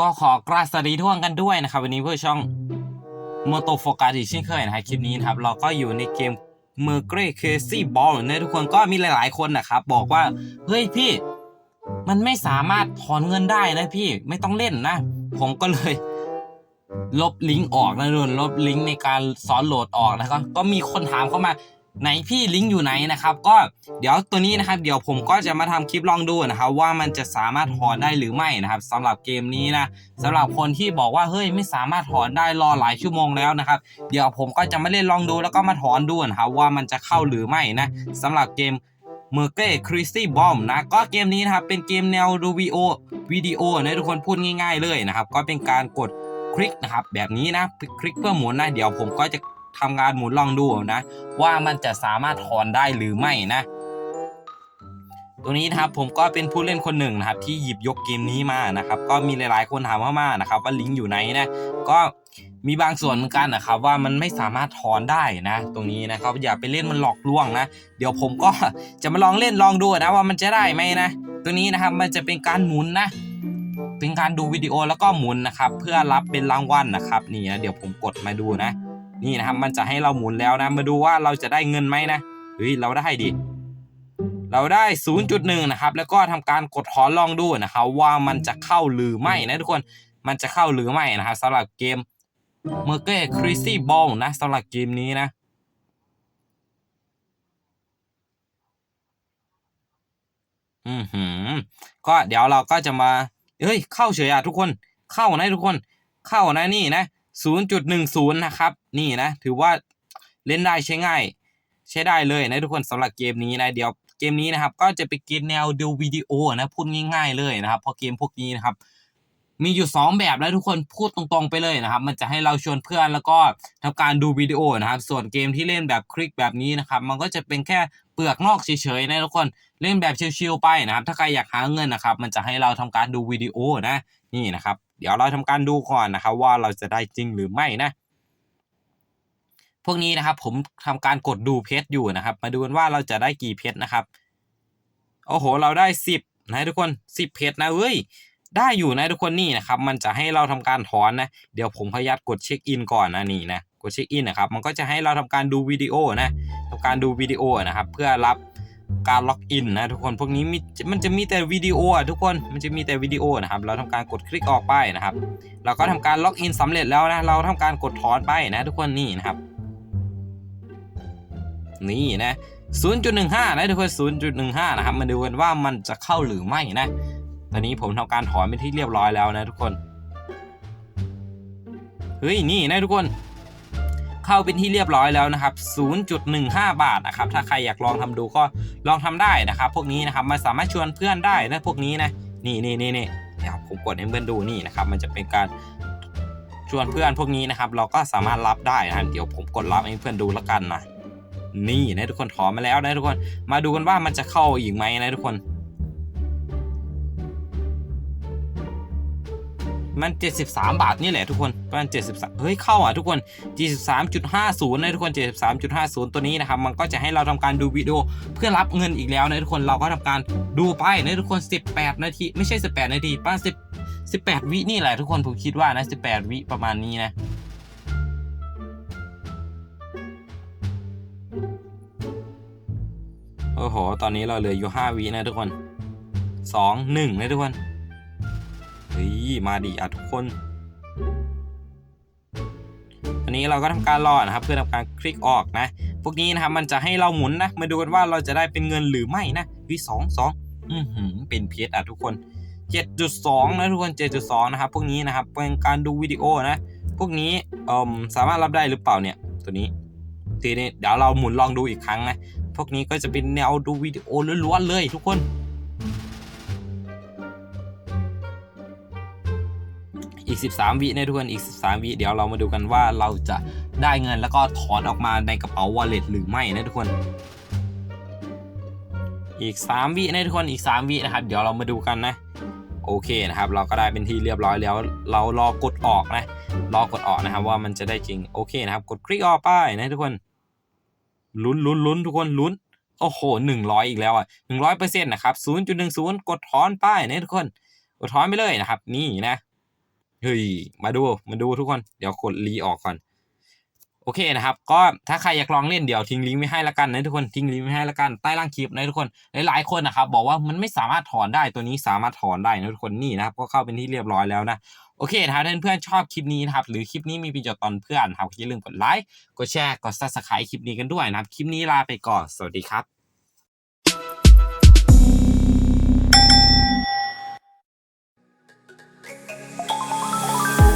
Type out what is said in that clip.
ก็ขอกราบสวัสดีทุกคนกันด้วยนะครับวันนี้เพื่อช่องโมโตโฟกัสอีกเช่นเคยนะครับคลิปนี้นะครับเราก็อยู่ในเกมเมอร์เกรเคซี่บอลนะทุกคนก็มีหลาย ๆ คนนะครับ บอกว่าเฮ้ยพี่มันไม่สามารถถอนเงินได้นะพี่ไม่ต้องเล่นนะ ผมก็เลยลบลิงก์ออกนะทุกคนลบลิงก์ในการสอนโหลดออกนะครับก็มีคนถามเข้ามา ไหนพี่ลิงก์อยู่ไหนนะครับ ก็เดี๋ยวตัวนี้นะครับ เดี๋ยวผมก็จะมาทำคลิปลองดูนะครับว่ามันจะสามารถถอนได้หรือไม่นะครับสำหรับเกมนี้นะสำหรับคนที่บอกว่าเฮ้ยไม่สามารถถอนได้รอหลายชั่วโมงแล้วนะครับ เดี๋ยวผมก็จะมาเล่นลองดูแล้วก็มาถอนดูนะครับว่ามันจะเข้าหรือไม่นะสำหรับเกมเมอร์เก้คริสตี้บอมนะก็เกมนี้นะครับเป็นเกมแนวดูวิโอวิดีโอนะทุกคนพูดง่าย ๆเลยนะครับ ก็เป็นการกดคลิกนะครับแบบนี้นะคลิกเพื่อหมุนนะเดี๋ยวผมก็จะ ทำงานหมุนลองดูนะ ว่ามันจะสามารถถอนได้หรือไม่นะตัวนี้นะครับผมก็เป็นผู้เล่นคนหนึ่งนะครับที่หยิบยกเกมนี้มานะครับ ก็มีหลายๆคนถามเข้ามานะครับ ว่าลิงก์อยู่ไหนนะก็มีบางส่วนเหมือนกันนะครับ ว่ามันไม่สามารถถอนได้นะ ตรงนี้นะครับ อย่าไปเล่นมันหลอกลวงนะ เดี๋ยวผมก็จะมาลองเล่นลองดูนะว่ามันจะได้ไหมนะ ตัวนี้นะครับมันจะเป็นการหมุนนะ เป็นการดูวิดีโอแล้วก็หมุนนะครับ เพื่อรับเป็นรางวัลนะครับ นี่นะเดี๋ยวผมกดมาดูนะ นี่นะครับ มันจะให้เราหมุนแล้วนะ มาดูว่าเราจะได้เงินไหมนะเฮ้ยเราได้ดิเราได้ 0.1 นะครับ แล้วก็ทำการกดถอนลองดูนะครับ ว่ามันจะเข้าหรือไม่นะทุกคนมันจะเข้าหรือไม่นะครับสำหรับเกม m e r c u r y Crazy Ball นะสำหรับเกมนี้นะอือหือ ก็เดี๋ยวเราก็จะมาเฮ้ย เข้าเฉยอะทุกคน เข้านะทุกคน เข้านะนี่นะ 0.10 นะครับ นี่นะ ถือว่าเล่นได้ใช้ง่าย ใช้ได้เลยนะทุกคนสำหรับเกมนี้นะเดี๋ยวเกมนี้นะครับ ก็จะไปกินแนวดูวิดีโอนะพูดง่าย ๆ เลยนะครับ พอเกมพวกนี้นะครับ มีอยู่ 2 แบบนะทุกคนพูดตรงๆไปเลยนะครับ มันจะให้เราชวนเพื่อนแล้วก็ทำการดูวิดีโอนะครับ ส่วนเกมที่เล่นแบบคลิกแบบนี้นะครับมันก็จะเป็นแค่เปลือกนอกเฉยๆนะทุกคนเล่นแบบชิลๆไปนะครับ ถ้าใครอยากหาเงินนะครับ มันจะให้เราทำการดูวิดีโอนะนี่นะครับ เดี๋ยวเราทำการดูก่อนนะครับ ว่าเราจะได้จริงหรือไม่นะพวกนี้นะครับผมทำการกดดูเพชรอยู่นะครับ มาดูกันว่าเราจะได้กี่เพชรนะครับโอ้โห เราได้สิบนะทุกคนสิบเพชรนะเว้ย ได้อยู่นะทุกคนนี่นะครับมันจะให้เราทำการถอนนะเดี๋ยวผมพยายามกดเช็คอินก่อนนะนี่นะกดเช็คอินนะครับมันก็จะให้เราทำการดูวิดีโอนะทำการดูวิดีโอนะครับเพื่อรับการล็อกอินนะทุกคนพวกนี้มีมันจะมีแต่วิดีโออะทุกคนมันจะมีแต่วิดีโอนะครับเราทำการกดคลิกออกไปนะครับ เราก็ทำการล็อกอินสำเร็จแล้วนะเราทำการกดถอนไปนะทุกคนนี่นะครับ นี่นะ0.15นะทุกคน0.15นะครับมาดูกันว่ามันจะเข้าหรือไม่นะ ตอนนี้ผมทำการถอนไปที่เรียบร้อยแล้วนะทุกคน เฮ้ยนี่นะทุกคน เข้าเป็นที่เรียบร้อยแล้วนะครับ 0.15 บาทนะครับ ถ้าใครอยากลองทำดูก็ลองทำได้นะครับ พวกนี้นะครับมันสามารถชวนเพื่อนได้นะพวกนี้นะนี่นี่นี่นี่เดี๋ยวผมกดให้เพื่อนดูนี่นะครับ มันจะเป็นการชวนเพื่อนพวกนี้นะครับ เราก็สามารถรับได้นะเดี๋ยวผมกดรับให้เพื่อนดูแล้วกันนะนี่นะทุกคนถอนมาแล้วนะทุกคน มาดูกันว่ามันจะเข้าอีกไหมนะทุกคน มัน 73 บาทนี่แหละทุกคนประมัน73 เฮ้ยเข้าอะทุกคน 73.50นะทุกคน 73.50 ตัวนี้นะครับมันก็จะให้เราทำการดูวิดีโอเพื่อรับเงินอีกแล้วนะทุกคนเราก็ทำการดูไปนะทุกคน 18 นาทีไม่ใช่ 18 นาทีป้า10 18 วินี่แหละทุกคนผมคิดว่านะ 18 วิประมาณนี้นะโอ้โห ตอนนี้เราเหลืออยู่ 5 วินะทุกคน 2 1 นะทุกคน เฮ้ยมาดิอะทุกคน อันนี้เราก็ทำการรอนะครับ เพื่อทำการคลิกออกนะ พวกนี้นะครับมันจะให้เราหมุนนะ มาดูกันว่าเราจะได้เป็นเงินหรือไม่นะวิสองสองอือหือเป็นเพชรอะทุกคน 7.2 นะทุกคน 7.2 นะครับ พวกนี้นะครับเป็นการดูวิดีโอนะ พวกนี้เอ่มสามารถรับได้หรือเปล่าเนี่ยตัวนี้ทีนี้เดี๋ยวเราหมุนลองดูอีกครั้งนะ พวกนี้ก็จะเป็นแนวดูวิดีโอล้วนๆเลยทุกคน อีก 13 วินะทุกคนอีก 13 วิเดี๋ยวเรามาดูกันว่าเราจะได้เงินแล้วก็ถอนออกมาในกระเป๋า wallet หรือไม่นะทุกคน อีก 3 วินะทุกคนอีก 3 วินะครับ เดี๋ยวเรามาดูกันนะโอเคนะครับ เราก็ได้เป็นที่เรียบร้อยแล้ว เรารอกดออกนะ รอกดออกนะครับว่ามันจะได้จริงโอเคนะครับ กดคลิกออกไปนะทุกคนลุ้นลุ้นลุ้นทุกคนลุ้นโอ้โหหนึ่งร้อยอีกแล้วอะหนึ่งร้อยเปอร์เซ็นต์นะครับศูนย์จุดหนึ่งศูนย์กดถอนป้ายนะทุกคนกดถอนไปเลยนะครับ นี่นะ เฮ้ยมาดูมาดูทุกคนเดี๋ยวกดรีออกก่อนโอเคนะครับ ก็ถ้าใครอยากลองเล่นเดี๋ยวทิ้งลิงก์ไว้ให้ละกันนะทุกคนทิ้งลิงก์ไว้ให้ละกันใต้ล่างคลิปนะทุกคนหลายๆคนนะครับบอกว่ามันไม่สามารถถอนได้ตัวนี้สามารถถอนได้นะทุกคนนี่นะครับก็เข้าเป็นที่เรียบร้อยแล้วนะโอเคนะครับถ้าเพื่อนๆชอบคลิปนี้นะครับหรือคลิปนี้มีประโยชน์ตอนเพื่อนครับอย่าลืมกดไลค์กดแชร์กด subscribe คลิปนี้กันด้วยนะครับคลิปนี้ลาไปก่อนสวัสดีครับ